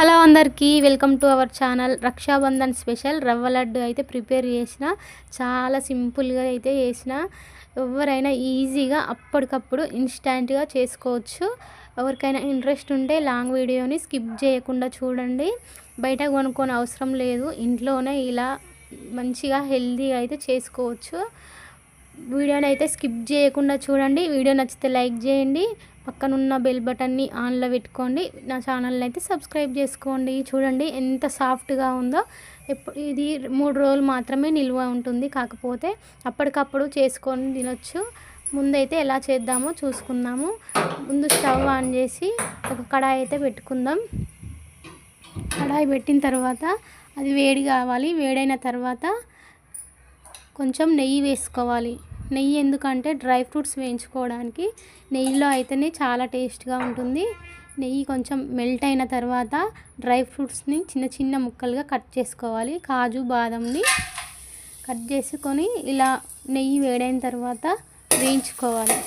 Hello అందరికీ welcome to our channel Rakshabandhan special. రవ్వ లడ్డు అయితే ప్రిపేర్ చేసిన చాలా సింపుల్గా అయితే చేసిన. ఎవరైనా ఈజీగా అప్పటికప్పుడు ఇన్స్టాంట్గా చేసుకోవచ్చు. ఎవరికైనా ఇంట్రెస్ట్ ఉంటే లాంగ్ వీడియోని స్కిప్ చేయకుండా చూడండి. బయట కొనుక్కొని అవసరం లేదు. ఇంట్లోనే ఇలా మంచిగా హెల్తీగా అయితే చేసుకోవచ్చు. వీడియోని అయితే స్కిప్ చేయకుండా చూడండి. వీడియో నచ్చితే లైక్ చేయండి. పక్కనున్న బెల్ బటన్ని ఆన్లో పెట్టుకోండి. నా ఛానల్ని అయితే సబ్స్క్రైబ్ చేసుకోండి. చూడండి ఎంత సాఫ్ట్గా ఉందో. ఇది మూడు రోజులు మాత్రమే నిల్వ ఉంటుంది. కాకపోతే అప్పటికప్పుడు చేసుకొని తినొచ్చు. ముందైతే ఎలా చేద్దామో చూసుకుందాము. ముందు స్టవ్ ఆన్ చేసి ఒక కడాయి అయితే పెట్టుకుందాం. కడాయి పెట్టిన తర్వాత అది వేడి కావాలి. వేడైన తర్వాత కొంచెం నెయ్యి వేసుకోవాలి. నెయ్యి ఎందుకంటే డ్రై ఫ్రూట్స్ వేయించుకోవడానికి నెయ్యిలో అయితేనే చాలా టేస్ట్గా ఉంటుంది. నెయ్యి కొంచెం మెల్ట్ అయిన తర్వాత డ్రై ఫ్రూట్స్ని చిన్న చిన్న ముక్కలుగా కట్ చేసుకోవాలి. కాజు బాదంని కట్ చేసుకొని ఇలా నెయ్యి వేడైన తర్వాత వేయించుకోవాలి.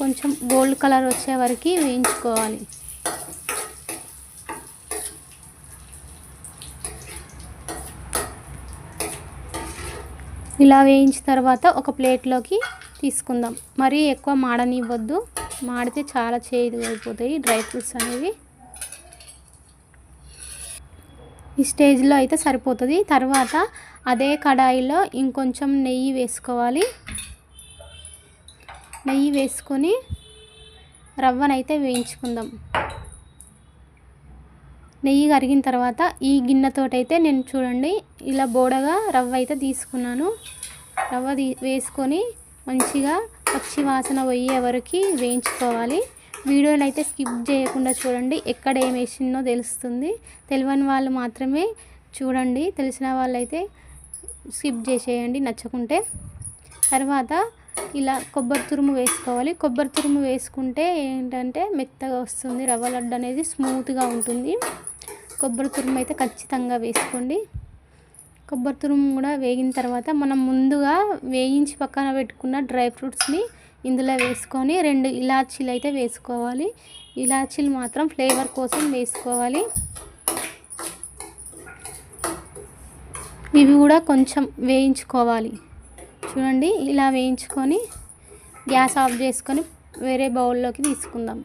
కొంచెం గోల్డ్ కలర్ వచ్చే వరకు వేయించుకోవాలి. ఇలా వేయించిన తర్వాత ఒక ప్లేట్లోకి తీసుకుందాం. మరీ ఎక్కువ మాడనివ్వద్దు. మాడితే చాలా చేదు అయిపోతాయి డ్రై ఫ్రూట్స్ అనేవి. ఈ స్టేజ్లో అయితే సరిపోతుంది. తర్వాత అదే కడాయిలో ఇంకొంచెం నెయ్యి వేసుకోవాలి. నెయ్యి వేసుకొని రవ్వనైతే వేయించుకుందాం. నెయ్యి కరిగిన తర్వాత ఈ గిన్నెతోటైతే నేను చూడండి ఇలా బోడగా రవ్వ అయితే తీసుకున్నాను. రవ్వ వేసుకొని మంచిగా పక్షి వాసన పోయే వరకు వేయించుకోవాలి. వీడియోని అయితే స్కిప్ చేయకుండా చూడండి ఎక్కడ ఏం వేసిందో తెలుస్తుంది. తెలియని వాళ్ళు మాత్రమే చూడండి తెలిసిన వాళ్ళైతే స్కిప్ చేసేయండి నచ్చకుంటే. తర్వాత ఇలా కొబ్బరి తురుము వేసుకోవాలి. కొబ్బరి తురుము వేసుకుంటే ఏంటంటే మెత్తగా వస్తుంది. రవ్వ లడ్డు అనేది స్మూత్గా ఉంటుంది. కొబ్బరి తురుము అయితే ఖచ్చితంగా వేసుకోండి. కొబ్బరి తురుము కూడా వేగిన తర్వాత మనం ముందుగా వేయించి పక్కన పెట్టుకున్న డ్రై ఫ్రూట్స్ని ఇందులో వేసుకొని రెండు ఇలాచీలు అయితే వేసుకోవాలి. ఇలాచీలు మాత్రం ఫ్లేవర్ కోసం వేసుకోవాలి. ఇవి కూడా కొంచెం వేయించుకోవాలి. చూడండి ఇలా వేయించుకొని గ్యాస్ ఆఫ్ చేసుకొని వేరే బౌల్లోకి తీసుకుందాం.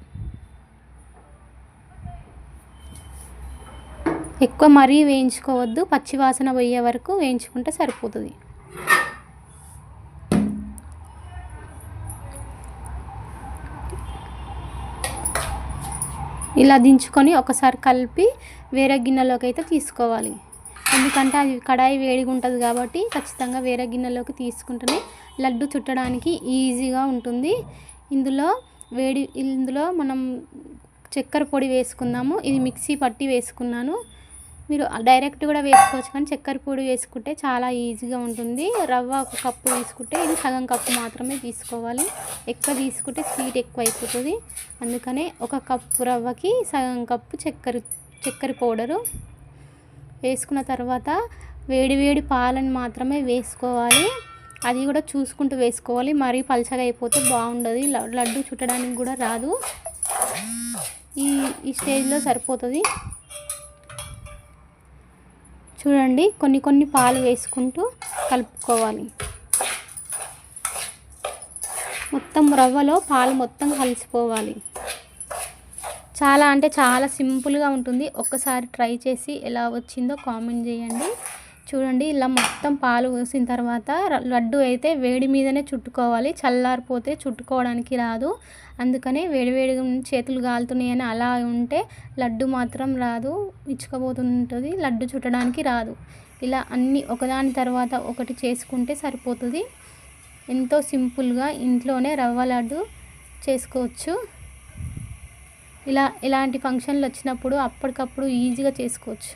ఎక్కువ మరీ వేయించుకోవద్దు పచ్చివాసన పోయే వరకు వేయించుకుంటే సరిపోతుంది. ఇలా దించుకొని ఒకసారి కలిపి వేరే గిన్నెలోకి అయితే తీసుకోవాలి. ఎందుకంటే అది కడాయి వేడిగా ఉంటుంది కాబట్టి ఖచ్చితంగా వేరే గిన్నెలోకి తీసుకుంటేనే లడ్డు చుట్టడానికి ఈజీగా ఉంటుంది. ఇందులో వేడి ఇందులో మనం చక్కెర పొడి వేసుకుందాము. ఇది మిక్సీ పట్టి వేసుకున్నాను. మీరు డైరెక్ట్ కూడా వేసుకోవచ్చు కానీ చక్కెర పొడి వేసుకుంటే చాలా ఈజీగా ఉంటుంది. రవ్వ ఒక కప్పు తీసుకుంటే ఇది సగం కప్పు మాత్రమే తీసుకోవాలి. ఎక్కువ తీసుకుంటే స్వీట్ ఎక్కువ అయిపోతుంది అందుకనే ఒక కప్పు రవ్వకి సగం కప్పు చక్కెర చక్కెర పౌడరు వేసుకున్న తర్వాత వేడివేడి పాలను మాత్రమే వేసుకోవాలి. అది కూడా చూసుకుంటూ వేసుకోవాలి. మరీ పలచగా అయిపోతే బాగుండదు. లడ్డు చుట్టడానికి కూడా రాదు. ఈ ఈ స్టేజ్లో సరిపోతుంది. చూడండి కొన్ని కొన్ని పాలు వేసుకుంటూ కలుపుకోవాలి. మొత్తం రవ్వలో పాలు మొత్తం కలిసిపోవాలి. చాలా అంటే చాలా సింపుల్గా ఉంటుంది. ఒక్కసారి ట్రై చేసి ఎలా వచ్చిందో కామెంట్ చేయండి. చూడండి ఇలా మొత్తం పాలు పోసిన తర్వాత లడ్డు అయితే వేడి మీదనే చుట్టుకోవాలి. చల్లారిపోతే చుట్టుకోవడానికి రాదు. అందుకనే వేడివేడిగా చేతులు కాలుతున్నాయని అలా ఉంటే లడ్డు మాత్రం రాదు ఇచ్చుకపోతుంటుంది లడ్డు చుట్టడానికి రాదు. ఇలా అన్నీ ఒకదాని తర్వాత ఒకటి చేసుకుంటే సరిపోతుంది. ఎంతో సింపుల్గా ఇంట్లోనే రవ్వ లడ్డు చేసుకోవచ్చు. ఇలా ఇలాంటి ఫంక్షన్లు వచ్చినప్పుడు అప్పటికప్పుడు ఈజీగా చేసుకోవచ్చు.